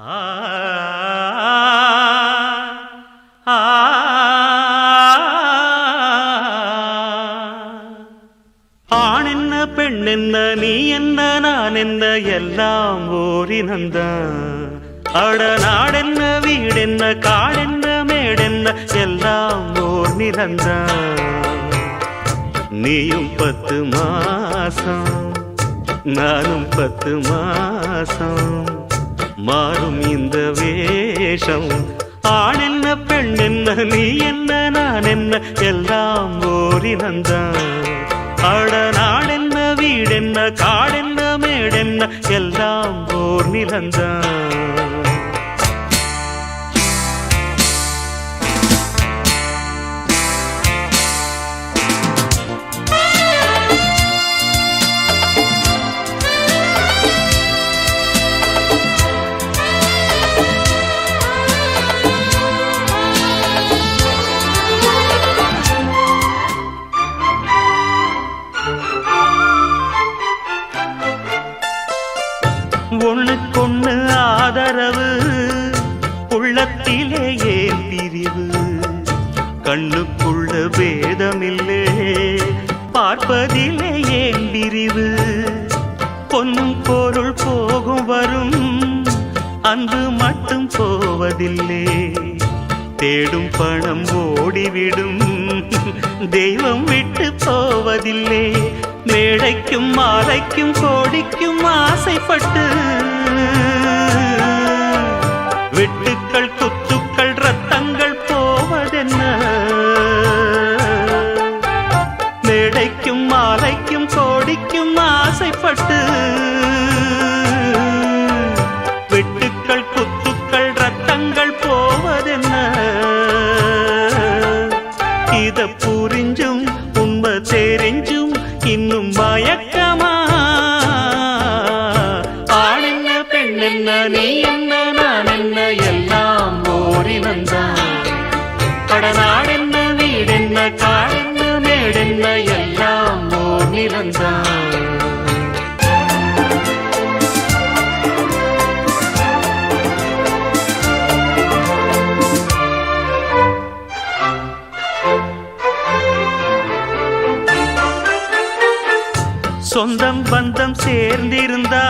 ஆ ஆ ஆண் என்ன பெண் என்ன நீ என்ன நான் என்ன எல்லாம் ஓரினந்த. அட நாடென்ன வீடென்ன காடென்ன மேடென்ன எல்லாம் ஓர் நிறந்த நீயும் பத்து மாசம் நானும் பத்து மாசம். மாறும் இந்த வேஷம். ஆண் என்ன பெண் என்ன நீ என்ன நான் என்ன எல்லாம் ஓரினந்தான் அட நாடென்ன வீடென்ன காடென்ன மேடென்ன எல்லாம் ஓர் நிலந்தான். ஒண்ணுக்கொண்ணு ஆதரவு. உள்ளத்திலே ஏன் பிரிவு? கண்ணுக்குள்ள வேதமில்லே பார்ப்பதிலே ஏன் பிரிவு? பொன்னும் பொருள் போகும் வரும். அன்பு மட்டும் போவதில்லை. தேடும் பணம் ஓடிவிடும். தெய்வம் விட்டு போவதில்லை. மேடைக்கும் மாலைக்கும் கோடிக்கும் ஆசைப்பட்டு வெட்டுக்கள் குத்துக்கள் ரத்தங்கள் போவதென்ன? மேடைக்கும் மாலைக்கும் கோடிக்கும் ஆசைப்பட்டு வெட்டுக்கள் குத்துக்கள் ரத்தங்கள் போவதென்ன? இத புரிஞ்சும் ஓரினந்தான் கடநாடென்ன வீடென்ன காடென்ன மேடென்ன எல்லாம் ஓர் நிலந்தான் சொந்தம் பந்தம் சேர்ந்திருந்தா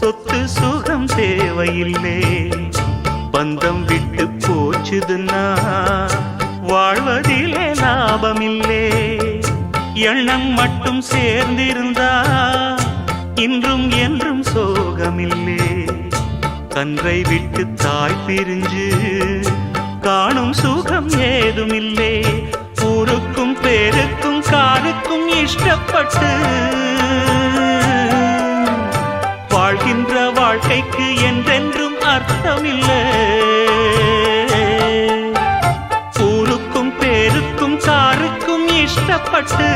சொத்து சுகம் தேவையில்லை. பந்தம் விட்டு போச்சுதுன்னா வாழ்வதிலே லாபமில்லே. எண்ணம் மட்டும் சேர்ந்திருந்தா இன்றும் என்றும் சோகமில்லே. கன்றை விட்டு தாய் பிரிஞ்சு காணும் சுகம் ஏதுமில்லே. ஊருக்கும் பேருக்கும் காருக்கும் இஷ்டப்பட்டு வாழ்கின்ற வாழ்க்கைக்கு என்றென்றும் அர்த்தமில்லை. சாருக்கும் இஷ்டப்பட்டு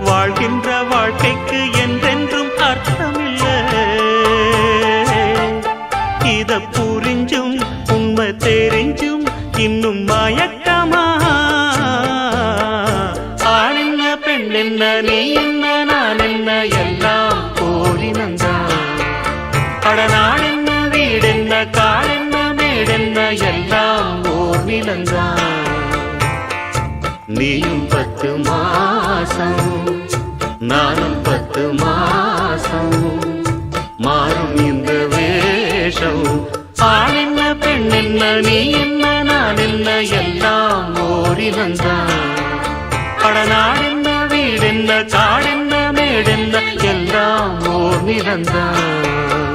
வாழ்கின்ற வாழ்க்கைக்கு என்றென்றும் அர்த்தமில்லை. இத புரிஞ்சும் உண்மை தெரிஞ்சும் இன்னும் மயக்கமா? ஆண் என்ன பெண் என்ன நீ என்ன நான் என்ன எல்லாம் போரினந்தான் அடநாள் என்ன வீடென்ன காடென்ன மேடென்ன எல்லாம் ஓர் நீயும் பத்து மாசம் நானும் பத்து மாசம் மாறும் இந்த வேஷம் ஆள் என்ன பெண் என்ன நீ என்ன நான் என்ன எல்லாம் ஓரினந்தான் படநாடு என்ன வீடென்ன காடென்ன மேடென்ன எல்லாம் ஓர் நிலந்தான்